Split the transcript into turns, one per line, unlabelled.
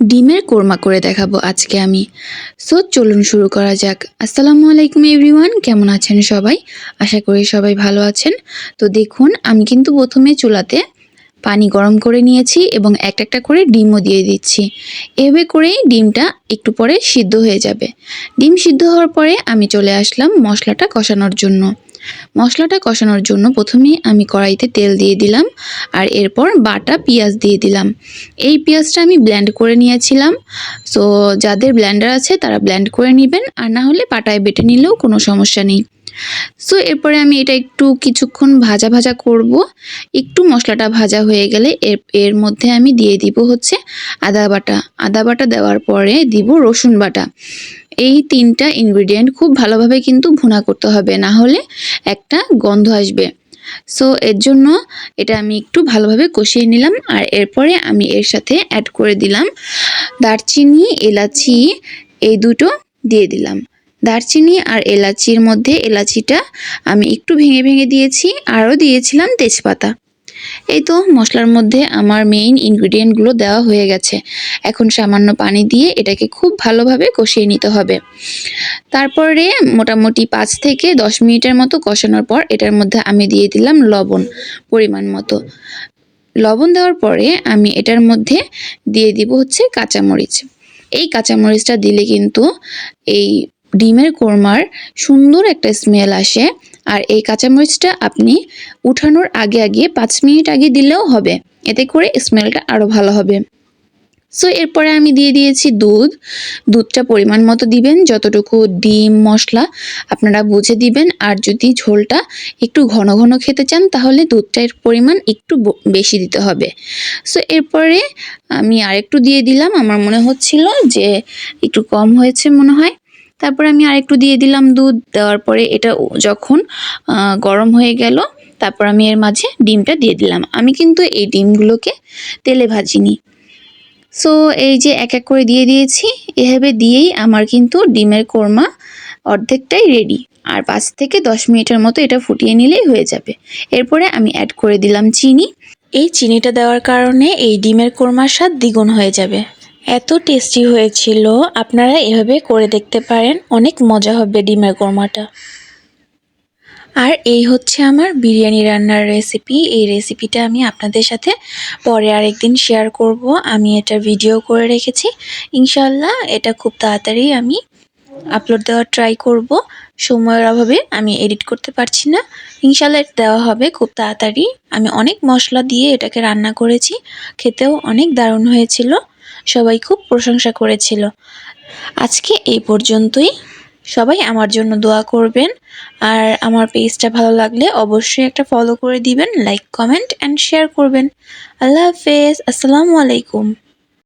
ডিমের কোরমা করে দেখাবো আজকে আমি। সো চলুন শুরু করা যাক। আসসালামু আলাইকুম এভরিওয়ান কেমন আছেন সবাই? আশা করি সবাই ভালো আছেন। তো দেখুন, আমি কিন্তু প্রথমে চুলাতে পানি গরম করে নিয়েছি এবং একটা একটা করে ডিমও দিয়ে দিচ্ছি। এভাবে করেই ডিমটা একটু পরে সিদ্ধ হয়ে যাবে। ডিম সিদ্ধ হওয়ার পরে আমি চলে আসলাম মশলাটা কষানোর জন্য। মশলাটা কষানোর জন্য প্রথমে আমি কড়াইতে তেল দিয়ে দিলাম আর এরপর বাটা পেঁয়াজ দিয়ে দিলাম। এই পেঁয়াজটা আমি ব্ল্যান্ড করে নিয়েছিলাম। সো যাদের ব্ল্যান্ডার আছে, তারা ব্ল্যান্ড করে নেবেন। আর না হলে বাটায় বেটে নিলেও কোনো সমস্যা নেই। সো এরপরে আমি এটা একটু কিছুক্ষণ ভাজা ভাজা করব। একটু মশলাটা ভাজা হয়ে গেলে এর এর মধ্যে আমি দিয়ে দিব হচ্ছে আদা বাটা। আদা বাটা দেওয়ার পরে দিব রসুন বাটা। এই তিনটা ইনগ্রিডিয়েন্ট খুব ভালোভাবে কিন্তু ভুনা করতে হবে, না হলে একটা গন্ধ আসবে। সো এর জন্য এটা আমি একটু ভালোভাবে কষিয়ে নিলাম আর এরপরে আমি এর সাথে অ্যাড করে দিলাম দারচিনি, এলাচি, এই দুটো দিয়ে দিলাম। দারচিনি আর এলাচির মধ্যে এলাচিটা আমি একটু ভেঙে ভেঙে দিয়েছি, আরও দিয়েছিলাম তেজপাতা। এই তো মশলার মধ্যে আমার মেইন ইনগ্রিডিয়েন্টগুলো দেওয়া হয়ে গেছে। এখন সামান্য পানি দিয়ে এটাকে খুব ভালোভাবে কষিয়ে নিতে হবে। তারপরে মোটামুটি পাঁচ থেকে দশ মিনিটের মতো কষানোর পর এটার মধ্যে আমি দিয়ে দিলাম লবণ পরিমাণ মতো। লবণ দেওয়ার পরে আমি এটার মধ্যে দিয়ে দিব হচ্ছে কাঁচামরিচ। এই কাঁচামরিচটা দিলে কিন্তু এই ডিমের কোরমার সুন্দর একটা স্মেল আসে। আর এই কাঁচামরিচটা আপনি উঠানোর আগে আগে পাঁচ মিনিট আগে দিলেও হবে। এতে করে স্মেলটা আরও ভালো হবে। সো এরপরে আমি দিয়ে দিয়েছি দুধ। দুধটা পরিমাণ মতো দিবেন, যতটুকু ডিম, মশলা আপনারা বুঝে দিবেন। আর যদি ঝোলটা একটু ঘন ঘন খেতে চান, তাহলে দুধটার পরিমাণ একটু বেশি দিতে হবে। সো এরপরে আমি আরেকটু দিয়ে দিলাম। আমার মনে হচ্ছিল যে একটু কম হয়েছে মনে হয়। তারপর আমি আরেকটু দিয়ে দিলাম দুধ, দেওয়ার পরে এটা যখন গরম হয়ে গেল, তারপর আমি এর মাঝে ডিমটা দিয়ে দিলাম। আমি কিন্তু এই ডিমগুলোকে তেলে ভাজিনি। সো এই যে এক এক করে দিয়ে দিয়েছি, এভাবে দিয়েই আমার কিন্তু ডিমের কোরমা অর্ধেকটাই রেডি আর পাঁচ থেকে দশ মিনিটের মতো এটা ফুটিয়ে নিলেই হয়ে যাবে। এরপরে আমি অ্যাড করে দিলাম চিনি। এই চিনিটা দেওয়ার কারণে এই ডিমের কোরমার স্বাদ দ্বিগুণ হয়ে যাবে। এত টেস্টি হয়েছিল। আপনারা এভাবে করে দেখতে পারেন। অনেক মজা হবে ডিমের কোরমাটা। আর এই হচ্ছে আমার বিরিয়ানি রান্নার রেসিপি এই রেসিপিটা আমি আপনাদের সাথে পরে আরেকদিন শেয়ার করব। আমি এটা ভিডিও করে রেখেছি। ইনশাল্লাহ এটা খুব তাড়াতাড়ি আমি আপলোড দেওয়ার ট্রাই করব। সময়ের অভাবে আমি এডিট করতে পারছি না। ইনশাল্লাহ দেওয়া হবে খুব তাড়াতাড়ি। আমি অনেক মশলা দিয়ে এটাকে রান্না করেছি। খেতেও অনেক দারুণ হয়েছিল। সবাই খুব প্রশংসা করেছিল। আজকে এই পর্যন্তই। সবাই আমার জন্য দোয়া করবেন। আর আমার পেজটা ভালো লাগলে অবশ্যই একটা ফলো করে দিবেন লাইক কমেন্ট অ্যান্ড শেয়ার করবেন। আল্লাহ হাফেজ। আসসালামু আলাইকুম।